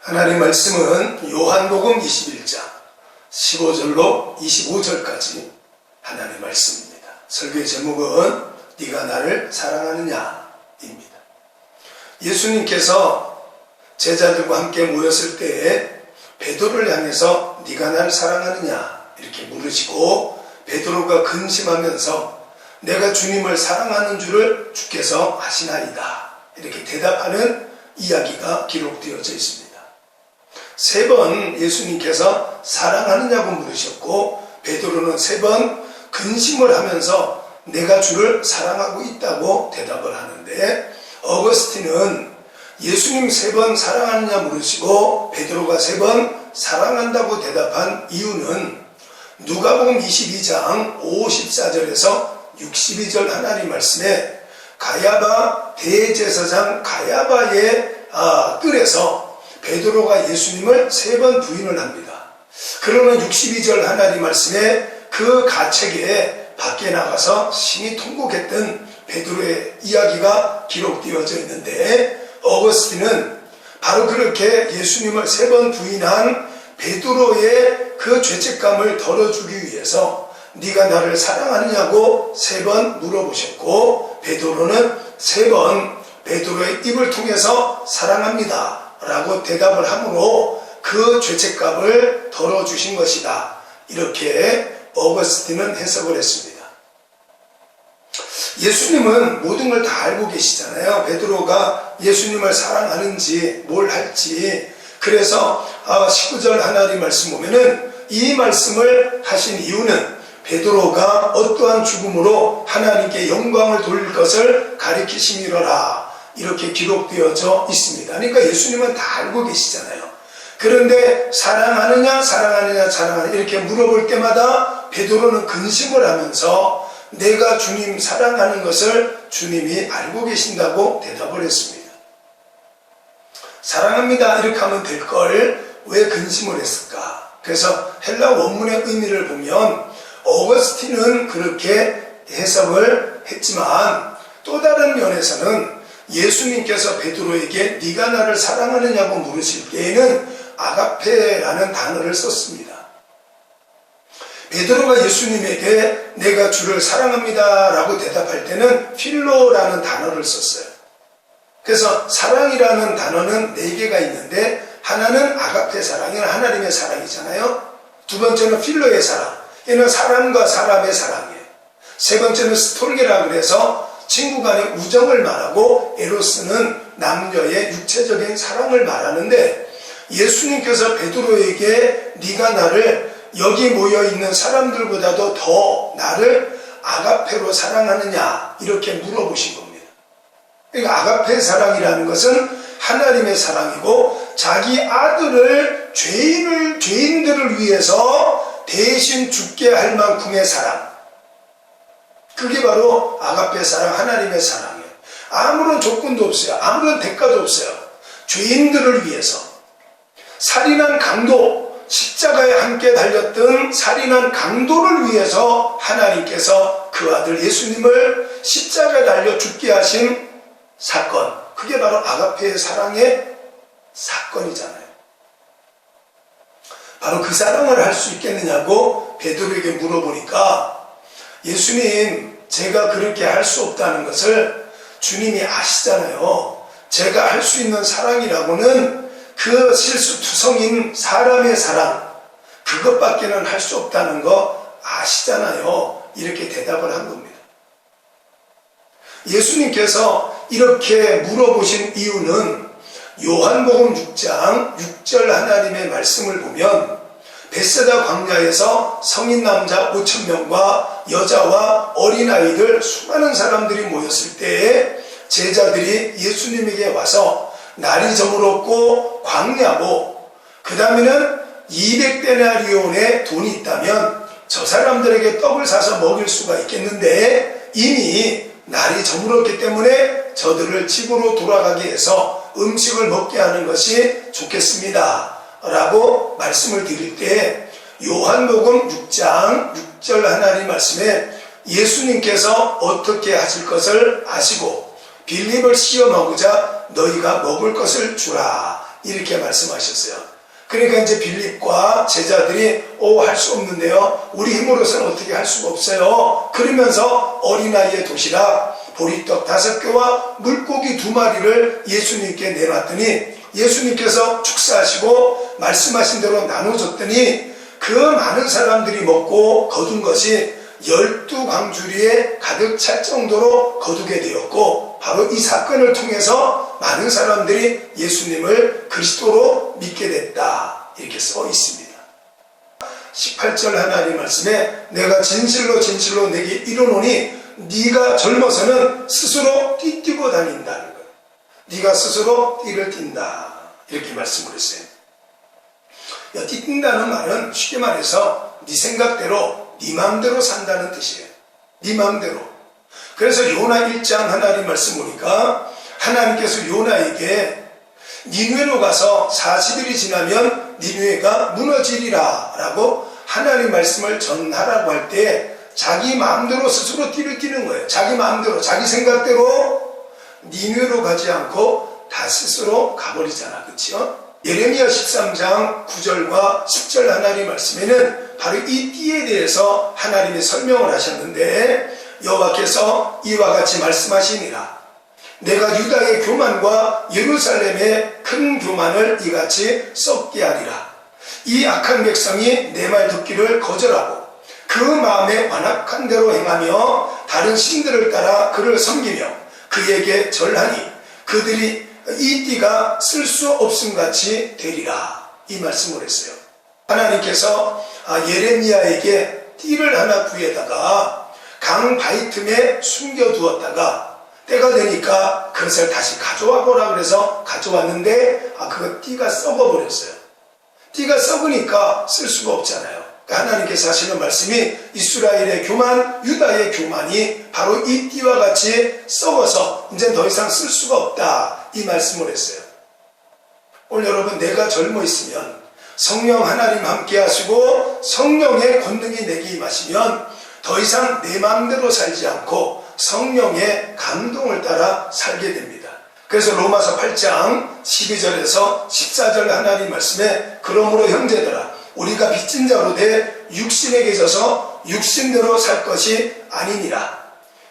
하나님 말씀은 요한복음 21장 15절로 25절까지 하나님의 말씀입니다. 설교의 제목은 네가 나를 사랑하느냐입니다. 예수님께서 제자들과 함께 모였을 때에 베드로를 향해서 네가 나를 사랑하느냐 이렇게 물으시고 베드로가 근심하면서 내가 주님을 사랑하는 줄을 주께서 아시나이다 이렇게 대답하는 이야기가 기록되어져 있습니다. 세 번 예수님께서 사랑하느냐고 물으셨고 베드로는 세 번 근심을 하면서 내가 주를 사랑하고 있다고 대답을 하는데 어거스틴은 예수님 세 번 사랑하느냐 물으시고 베드로가 세 번 사랑한다고 대답한 이유는 누가복음 22장 54절에서 62절 하나님 말씀에 가야바 대제사장 가야바의 아, 뜰에서 베드로가 예수님을 세 번 부인을 합니다. 그러면 62절 하나님 말씀에 그 가책에 밖에 나가서 심히 통곡했던 베드로의 이야기가 기록되어져 있는데 어거스틴은 바로 그렇게 예수님을 세 번 부인한 베드로의 그 죄책감을 덜어주기 위해서 네가 나를 사랑하느냐고 세 번 물어보셨고 베드로는 세 번 베드로의 입을 통해서 사랑합니다 라고 대답을 하므로 그 죄책감을 덜어주신 것이다. 이렇게 어거스틴은 해석을 했습니다. 예수님은 모든 걸 다 알고 계시잖아요. 베드로가 예수님을 사랑하는지 뭘 할지. 그래서 19절 하나님 말씀 보면은 이 말씀을 하신 이유는 베드로가 어떠한 죽음으로 하나님께 영광을 돌릴 것을 가리키심이로라 이렇게 기록되어져 있습니다. 그러니까 예수님은 다 알고 계시잖아요. 그런데 사랑하느냐 사랑하느냐 사랑하느냐 이렇게 물어볼 때마다 베드로는 근심을 하면서 내가 주님 사랑하는 것을 주님이 알고 계신다고 대답을 했습니다. 사랑합니다. 이렇게 하면 될 걸 왜 근심을 했을까? 그래서 헬라 원문의 의미를 보면 어거스틴은 그렇게 해석을 했지만 또 다른 면에서는 예수님께서 베드로에게 네가 나를 사랑하느냐고 물으실 때에는 아가페라는 단어를 썼습니다. 베드로가 예수님에게 내가 주를 사랑합니다 라고 대답할 때는 필로라는 단어를 썼어요. 그래서 사랑이라는 단어는 네 개가 있는데 하나는 아가페 사랑이는 하나님의 사랑이잖아요. 두 번째는 필로의 사랑. 얘는 사람과 사람의 사랑이에요. 세 번째는 스톨게라 그래서 친구 간의 우정을 말하고 에로스는 남녀의 육체적인 사랑을 말하는데 예수님께서 베드로에게 네가 나를 여기 모여 있는 사람들보다도 더 나를 아가페로 사랑하느냐 이렇게 물어보신 겁니다. 그러니까 아가페 사랑이라는 것은 하나님의 사랑이고 자기 아들을 죄인을 죄인들을 위해서 대신 죽게 할 만큼의 사랑. 그게 바로 아가페 사랑, 하나님의 사랑이에요. 아무런 조건도 없어요. 아무런 대가도 없어요. 죄인들을 위해서. 살인한 강도, 십자가에 함께 달렸던 살인한 강도를 위해서 하나님께서 그 아들 예수님을 십자가에 달려 죽게 하신 사건. 그게 바로 아가페의 사랑의 사건이잖아요. 바로 그 사랑을 할 수 있겠느냐고 베드로에게 물어보니까 예수님, 제가 그렇게 할 수 없다는 것을 주님이 아시잖아요. 제가 할 수 있는 사랑이라고는 그 실수투성인 사람의 사랑, 그것밖에는 할 수 없다는 거 아시잖아요. 이렇게 대답을 한 겁니다. 예수님께서 이렇게 물어보신 이유는 요한복음 6장 6절 하나님의 말씀을 보면 베세다 광야에서 성인 남자 5천 명과 여자와 어린아이들 수많은 사람들이 모였을 때에 제자들이 예수님에게 와서 날이 저물었고 광야고 그 다음에는 200데나리온의 돈이 있다면 저 사람들에게 떡을 사서 먹일 수가 있겠는데 이미 날이 저물었기 때문에 저들을 집으로 돌아가게 해서 음식을 먹게 하는 것이 좋겠습니다. 라고 말씀을 드릴 때 요한복음 6장 6절 하나님 말씀에 예수님께서 어떻게 하실 것을 아시고 빌립을 시험하고자 너희가 먹을 것을 주라 이렇게 말씀하셨어요. 그러니까 이제 빌립과 제자들이 오 할 수 없는데요. 우리 힘으로서는 어떻게 할 수가 없어요. 그러면서 어린아이의 도시락 보리떡 다섯 개와 물고기 두 마리를 예수님께 내놨더니 예수님께서 축사하시고 말씀하신 대로 나눠줬더니 그 많은 사람들이 먹고 거둔 것이 열두 광주리에 가득 찰 정도로 거두게 되었고 바로 이 사건을 통해서 많은 사람들이 예수님을 그리스도로 믿게 됐다 이렇게 써 있습니다. 18절 하나님 말씀에 내가 진실로 진실로 내게 이르노니 네가 젊어서는 스스로 띠뛰고 다닌다는 거예요. 네가 스스로 띠를 띈다 이렇게 말씀을 했어요. 야, 띠뛴다는 말은 쉽게 말해서 네 생각대로 네 마음대로 산다는 뜻이에요. 네 마음대로. 그래서 요나 1장 하나님 말씀 보니까 하나님께서 요나에게 니누에로 가서 40일이 지나면 니누에가 무너지리라 라고 하나님 말씀을 전하라고 할 때 자기 마음대로 스스로 띠를 띠는 거예요. 자기 마음대로, 자기 생각대로 니누에로 가지 않고 다 스스로 가버리잖아. 그치요? 예레미야 13장 9절과 10절 하나님 말씀에는 바로 이 띠에 대해서 하나님이 설명을 하셨는데 여호와께서 이와 같이 말씀하시니라. 내가 유다의 교만과 예루살렘의 큰 교만을 이같이 썩게 하리라. 이 악한 백성이 내 말 듣기를 거절하고 그 마음에 완악한 대로 행하며 다른 신들을 따라 그를 섬기며 그에게 절하니 그들이 이 띠가 쓸 수 없음 같이 되리라. 이 말씀을 했어요. 하나님께서 아, 예레미야에게 띠를 하나 구해다가 강 바위 틈에 숨겨 두었다가 때가 되니까 그것을 다시 가져와 보라 그래서 가져왔는데 아 그거 띠가 썩어 버렸어요. 띠가 썩으니까 쓸 수가 없잖아요. 하나님께서 하시는 말씀이 이스라엘의 교만, 유다의 교만이 바로 이 띠와 같이 썩어서 이제 더 이상 쓸 수가 없다. 이 말씀을 했어요. 오늘 여러분 내가 젊어 있으면 성령 하나님 함께 하시고 성령의 권능이 내게 임하시면 더 이상 내 마음대로 살지 않고 성령의 감동을 따라 살게 됩니다. 그래서 로마서 8장 12절에서 14절 하나님 말씀에 그러므로 형제들아 우리가 빚진 자로 돼 육신에게 져서 육신대로 살 것이 아니니라.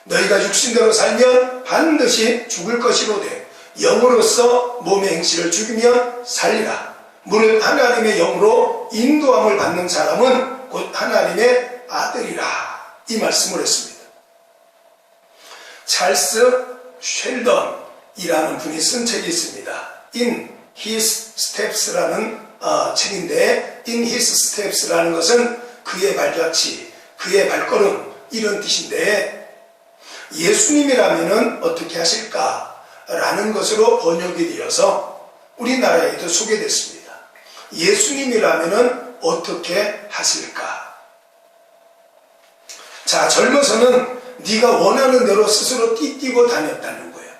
너희가 육신대로 살면 반드시 죽을 것이로되 영으로서 몸의 행실을 죽이면 살리라. 무릇 하나님의 영으로 인도함을 받는 사람은 곧 하나님의 아들이라. 이 말씀을 했습니다. 찰스 쉘던이라는 분이 쓴 책이 있습니다. In His Steps라는 어, 책인데 In His Steps라는 것은 그의 발자취, 그의 발걸음 이런 뜻인데 예수님이라면 어떻게 하실까? 라는 것으로 번역이 되어서 우리나라에도 소개됐습니다. 예수님이라면 어떻게 하실까? 자, 젊어서는 네가 원하는 대로 스스로 띠뛰고 다녔다는 거예요.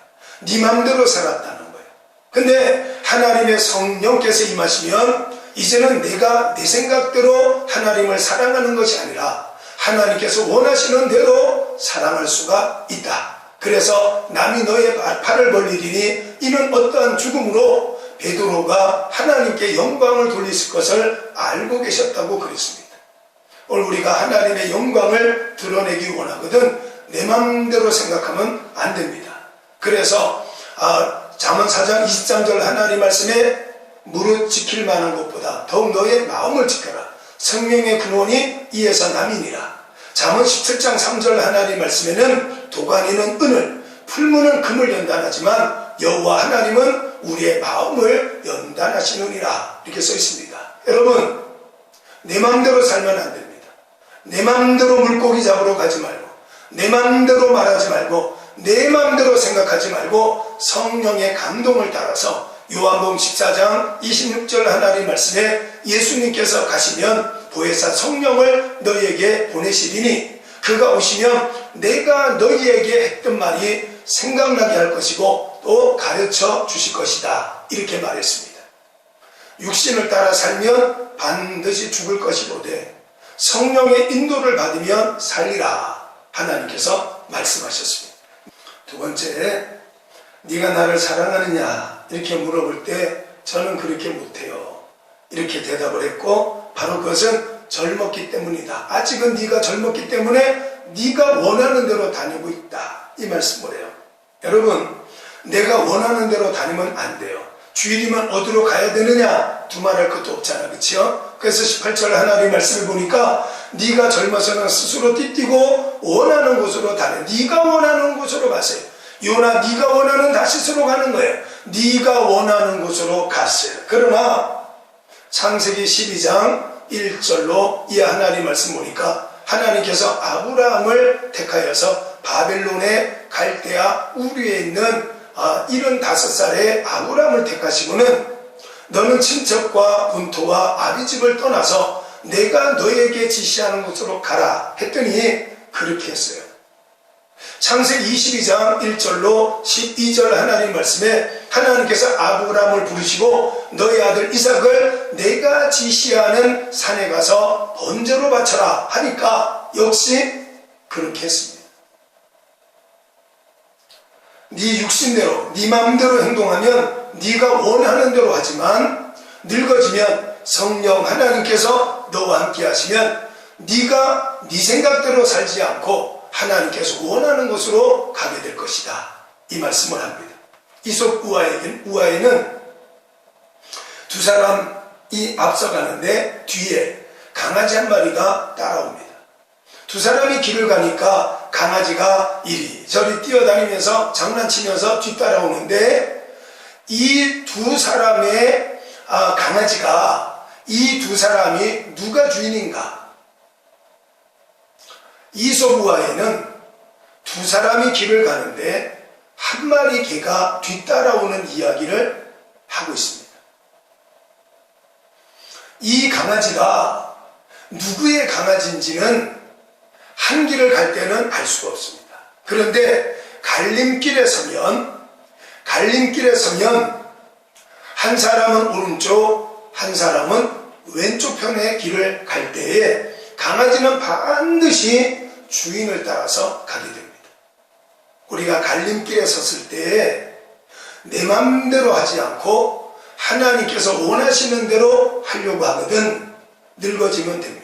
네 맘대로 살았다는 거예요. 근데 하나님의 성령께서 임하시면 이제는 내가 내 생각대로 하나님을 사랑하는 것이 아니라 하나님께서 원하시는 대로 사랑할 수가 있다. 그래서 남이 너의 팔을 벌리리니 이는 어떠한 죽음으로 베드로가 하나님께 영광을 돌리실 것을 알고 계셨다고 그랬습니다. 오늘 우리가 하나님의 영광을 드러내기 원하거든 내 마음대로 생각하면 안 됩니다. 그래서 아, 잠언 4장 23절 하나님 말씀에 무릇 지킬 만한 것보다 더욱 너의 마음을 지켜라. 생명의 근원이 이에서 남이니라. 잠언 17장 3절 하나님 말씀에는 도가니는 은을 풀무는 금을 연단하지만 여호와 하나님은 우리의 마음을 연단하시느니라 이렇게 써 있습니다. 여러분 내 마음대로 살면 안 됩니다. 내 마음대로 물고기 잡으러 가지 말고 내 마음대로 말하지 말고 내 마음대로 생각하지 말고 성령의 감동을 따라서 요한복음 14장 26절 하나님 말씀에 예수님께서 가시면 보혜사 성령을 너희에게 보내시리니 그가 오시면 내가 너희에게 했던 말이 생각나게 할 것이고 또 가르쳐 주실 것이다. 이렇게 말했습니다. 육신을 따라 살면 반드시 죽을 것이로되 성령의 인도를 받으면 살리라. 하나님께서 말씀하셨습니다. 두 번째, 네가 나를 사랑하느냐 이렇게 물어볼 때 저는 그렇게 못해요. 이렇게 대답을 했고 바로 그것은 젊었기 때문이다. 아직은 네가 젊었기 때문에 네가 원하는 대로 다니고 있다. 이 말씀을 해요. 여러분, 내가 원하는 대로 다니면 안 돼요. 주일이면 어디로 가야 되느냐? 두말할 것도 없잖아. 그치요? 그래서 18절 하나님 말씀을 보니까 네가 젊어서는 스스로 띠뛰고 원하는 곳으로 다녀. 네가 원하는 곳으로 가세요. 요나 네가 원하는 다시스로 가는 거예요. 네가 원하는 곳으로 갔어요. 그러나 창세기 12장 1절로 이 하나님 말씀 보니까 하나님께서 아브라함을 택하여서 바벨론의 갈대아 우리에 있는 아, 75살의 아브라함을 택하시고는 너는 친척과 분토와 아비집을 떠나서 내가 너에게 지시하는 곳으로 가라 했더니 그렇게 했어요. 창세기 22장 1절로 12절 하나님 말씀에 하나님께서 아브라함을 부르시고 너의 아들 이삭을 내가 지시하는 산에 가서 번제로 바쳐라 하니까 역시 그렇게 했습니다. 네 육신대로 네 마음대로 행동하면 네가 원하는 대로 하지만 늙어지면 성령 하나님께서 너와 함께 하시면 네가 네 생각대로 살지 않고 하나님께서 원하는 곳으로 가게 될 것이다. 이 말씀을 합니다. 이솝 우아에는, 우아에는 두 사람이 앞서가는데 뒤에 강아지 한 마리가 따라옵니다. 두 사람이 길을 가니까 강아지가 이리저리 뛰어다니면서 장난치면서 뒤따라오는데 이 두 사람의 아, 강아지가 이 두 사람이 누가 주인인가? 이소부와 에는 두 사람이 길을 가는데 한 마리 개가 뒤따라오는 이야기를 하고 있습니다. 이 강아지가 누구의 강아지인지는 한 길을 갈 때는 알 수가 없습니다. 그런데 갈림길에 서면 갈림길에 서면 한 사람은 오른쪽, 한 사람은 왼쪽 편의 길을 갈 때에 강아지는 반드시 주인을 따라서 가게 됩니다. 우리가 갈림길에 섰을 때에 내 맘대로 하지 않고 하나님께서 원하시는 대로 하려고 하거든 늙어지면 됩니다.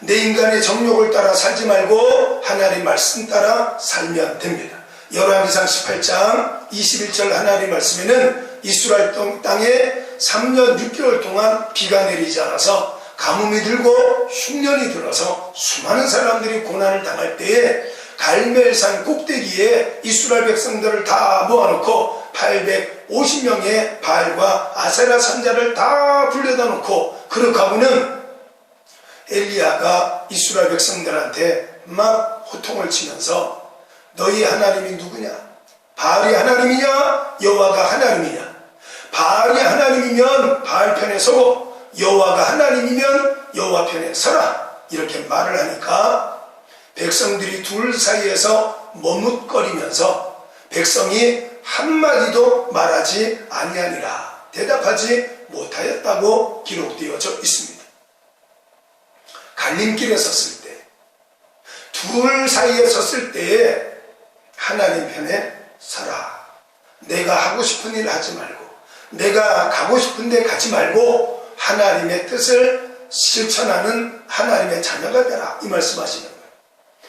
내 인간의 정욕을 따라 살지 말고 하나님 말씀 따라 살면 됩니다. 열왕기상 18장 21절 하나님 말씀에는 이스라엘 땅에 3년 6개월 동안 비가 내리지 않아서 가뭄이 들고 흉년이 들어서 수많은 사람들이 고난을 당할 때에 갈멜산 꼭대기에 이스라엘 백성들을 다 모아놓고 850명의 바알과 아세라 선자를 다 불러다 놓고 그렇게 하고는 엘리야가 이스라엘 백성들한테 막 호통을 치면서 너희 하나님이 누구냐? 바알이 하나님이냐? 여호와가 하나님이냐? 바알이 하나님이면 바알 편에 서고 여호와가 하나님이면 여호와 편에 서라 이렇게 말을 하니까 백성들이 둘 사이에서 머뭇거리면서 백성이 한마디도 말하지 아니하니라 대답하지 못하였다고 기록되어져 있습니다. 갈림길에 섰을 때, 둘 사이에 섰을 때에 하나님 편에 서라. 내가 하고 싶은 일 하지 말고, 내가 가고 싶은 데 가지 말고, 하나님의 뜻을 실천하는 하나님의 자녀가 되라. 이 말씀하시는 거예요.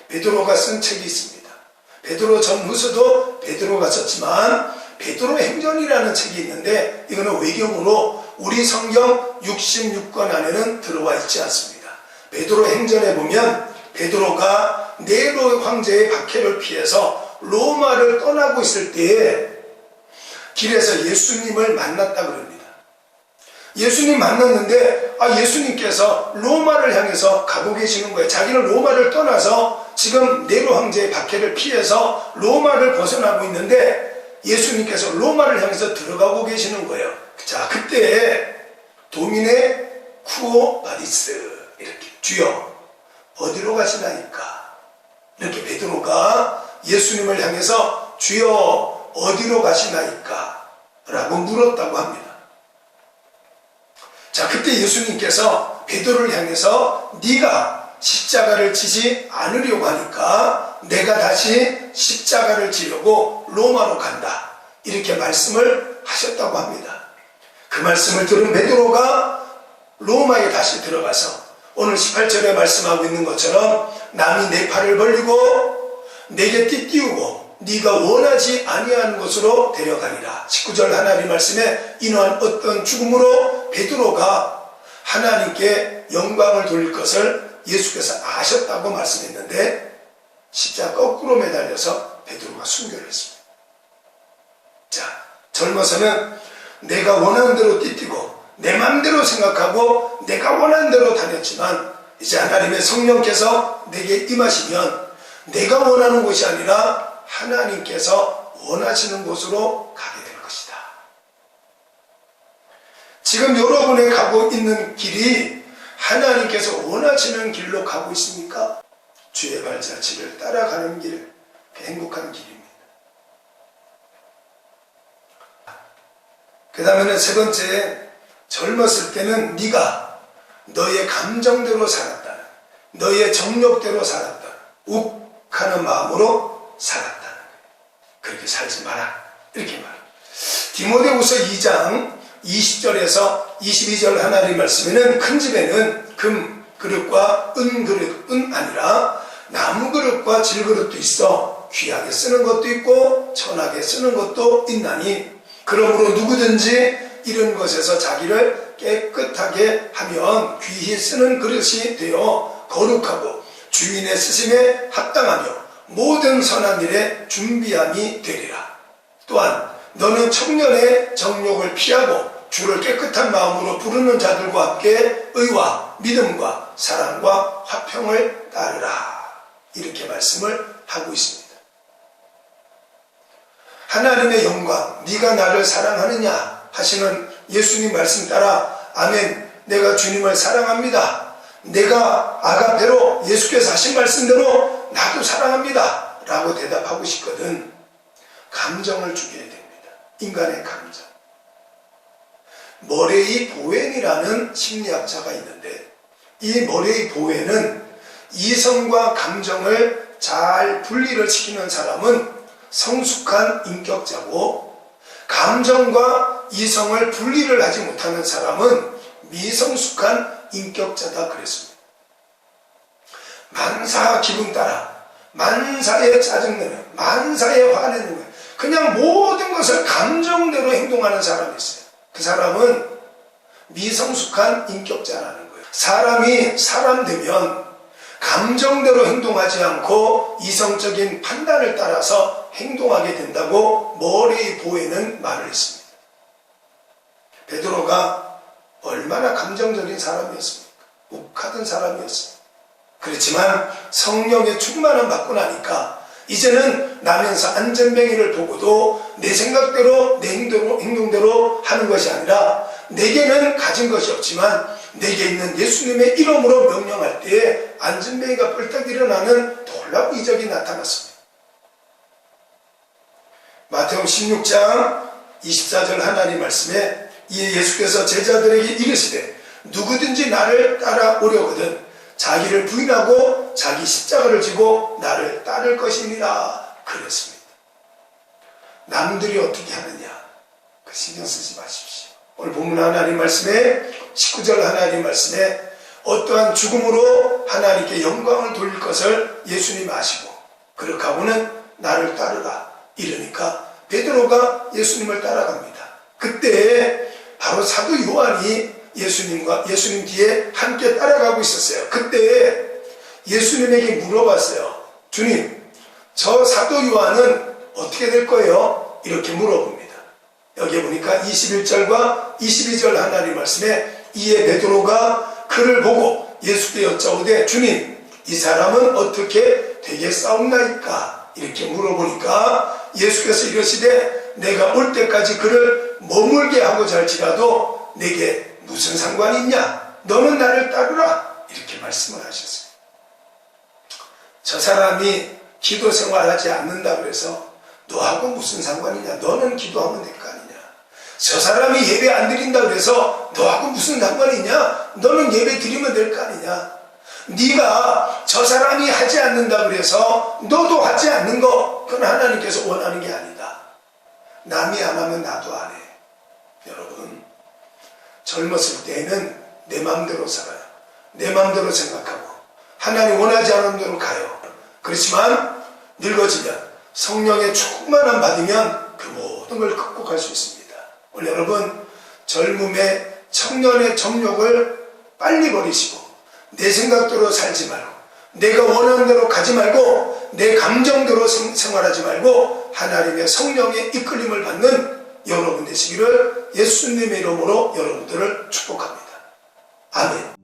베드로가 쓴 책이 있습니다. 베드로 전후서도 베드로가 썼지만, 베드로 행전이라는 책이 있는데, 이거는 외경으로 우리 성경 66권 안에는 들어와 있지 않습니다. 베드로 행전에 보면 베드로가 네로 황제의 박해를 피해서 로마를 떠나고 있을 때에 길에서 예수님을 만났다 그럽니다. 예수님 만났는데 아 예수님께서 로마를 향해서 가고 계시는 거예요. 자기는 로마를 떠나서 지금 네로 황제의 박해를 피해서 로마를 벗어나고 있는데 예수님께서 로마를 향해서 들어가고 계시는 거예요. 자 그때 도미네 쿠오 바디스 이렇게 주여 어디로 가시나이까 이렇게 베드로가 예수님을 향해서 주여 어디로 가시나이까 라고 물었다고 합니다 자 그때 예수님께서 베드로를 향해서 네가 십자가를 지지 않으려고 하니까 내가 다시 십자가를 지려고 로마로 간다. 이렇게 말씀을 하셨다고 합니다. 그 말씀을 들은 베드로가 로마에 다시 들어가서 오늘 18절에 말씀하고 있는 것처럼 남이 내 팔을 벌리고 내게 띠띠우고 네가 원하지 아니한 곳으로 데려가리라. 19절 하나님 말씀에 인한 어떤 죽음으로 베드로가 하나님께 영광을 돌릴 것을 예수께서 아셨다고 말씀했는데 십자 거꾸로 매달려서 베드로가 순교를 했습니다. 자, 젊어서는 내가 원하는 대로 뛰뛰고 내 마음대로 생각하고 내가 원하는 대로 다녔지만 이제 하나님의 성령께서 내게 임하시면 내가 원하는 곳이 아니라 하나님께서 원하시는 곳으로 가게 될 것이다. 지금 여러분이 가고 있는 길이 하나님께서 원하시는 길로 가고 있습니까? 주의 발자취를 따라가는 길, 그 행복한 길입니다. 그 다음에는 세 번째, 젊었을 때는 네가 너의 감정대로 살았다. 너의 정력대로 살았다. 욱하는 마음으로 살았다. 그렇게 살지 마라. 이렇게 말합니다. 디모데후서 2장 20절에서 22절 하나님 말씀에는 큰 집에는 금 그릇과 은 그릇은 아니라 나무 그릇과 질 그릇도 있어 귀하게 쓰는 것도 있고 천하게 쓰는 것도 있나니 그러므로 누구든지 이런 것에서 자기를 깨끗하게 하면 귀히 쓰는 그릇이 되어 거룩하고 주인의 쓰심에 합당하며 모든 선한 일에 준비함이 되리라. 또한 너는 청년의 정욕을 피하고 주를 깨끗한 마음으로 부르는 자들과 함께 의와 믿음과 사랑과 화평을 따르라. 이렇게 말씀을 하고 있습니다. 하나님의 영광, 네가 나를 사랑하느냐 하시는 예수님 말씀 따라 아멘. 내가 주님을 사랑합니다. 내가 아가페로 예수께서 하신 말씀대로 나도 사랑합니다. 라고 대답하고 싶거든. 감정을 죽여야 됩니다. 인간의 감정. 머레이 보웬이라는 심리학자가 있는데 이 머레이 보웬은 이성과 감정을 잘 분리를 시키는 사람은 성숙한 인격자고 감정과 이성을 분리를 하지 못하는 사람은 미성숙한 인격자다 그랬습니다. 만사 기분 따라 만사에 짜증내는 만사에 화내는. 그냥 모든 것을 감정대로 행동하는 사람이 있어요. 그 사람은 미성숙한 인격자라는 거예요. 사람이 사람 되면 감정대로 행동하지 않고 이성적인 판단을 따라서 행동하게 된다고 머리 보에는 말을 했습니다. 베드로가 얼마나 감정적인 사람이었습니까? 욱하던 사람이었습니다. 그렇지만 성령의 충만함 받고 나니까 이제는 나면서 안전뱅이를 보고도 내 생각대로 내 행동, 행동대로 하는 것이 아니라 내게는 가진 것이 없지만 내게 있는 예수님의 이름으로 명령할 때에 안전뱅이가 뻘떡 일어나는 놀라운 이적이 나타났습니다. 마태음 16장 24절 하나님 말씀에 이에 예수께서 제자들에게 이르시되 누구든지 나를 따라오려거든 자기를 부인하고 자기 십자가를 지고 나를 따를 것이니라 그랬습니다. 남들이 어떻게 하느냐 그 신경 쓰지 마십시오. 오늘 본문 하나님 말씀에 19절 하나님 말씀에 어떠한 죽음으로 하나님께 영광을 돌릴 것을 예수님 아시고 그렇게 하고는 나를 따르라 이러니까 베드로가 예수님을 따라갑니다. 그때 바로 사도 요한이 예수님과 예수님 뒤에 함께 따라가고 있었어요. 그때 예수님에게 물어봤어요. 주님, 저 사도 요한은 어떻게 될 거예요? 이렇게 물어봅니다. 여기 보니까 21절과 22절 하나님 말씀에 이에 베드로가 그를 보고 예수께 여짜오되 주님 이 사람은 어떻게 되겠사옵나이까 이렇게 물어보니까 예수께서 이러시되 내가 올 때까지 그를 머물게 하고자 할지라도 내게 무슨 상관이 있냐 너는 나를 따르라 이렇게 말씀을 하셨어요 저 사람이 기도 생활하지 않는다 그래서 너하고 무슨 상관이냐 너는 기도하면 될 거 아니냐 저 사람이 예배 안 드린다 그래서 너하고 무슨 상관이 있냐? 너는 예배 드리면 될 거 아니냐? 네가 저 사람이 하지 않는다 그래서 너도 하지 않는 거 그건 하나님께서 원하는 게 아니다. 남이 안 하면 나도 안 해. 여러분 젊었을 때에는 내 마음대로 살아요. 내 마음대로 생각하고 하나님 원하지 않은 대로 가요. 그렇지만 늙어지면 성령의 충만함 받으면 그 모든 걸 극복할 수 있습니다. 오늘 여러분 젊음의 청년의 정욕을 빨리 버리시고 내 생각대로 살지 말고 내가 원하는 대로 가지 말고 내 감정대로 생- 생활하지 말고 하나님의 성령의 이끌림을 받는 여러분 되시기를 예수님의 이름으로 여러분들을 축복합니다. 아멘.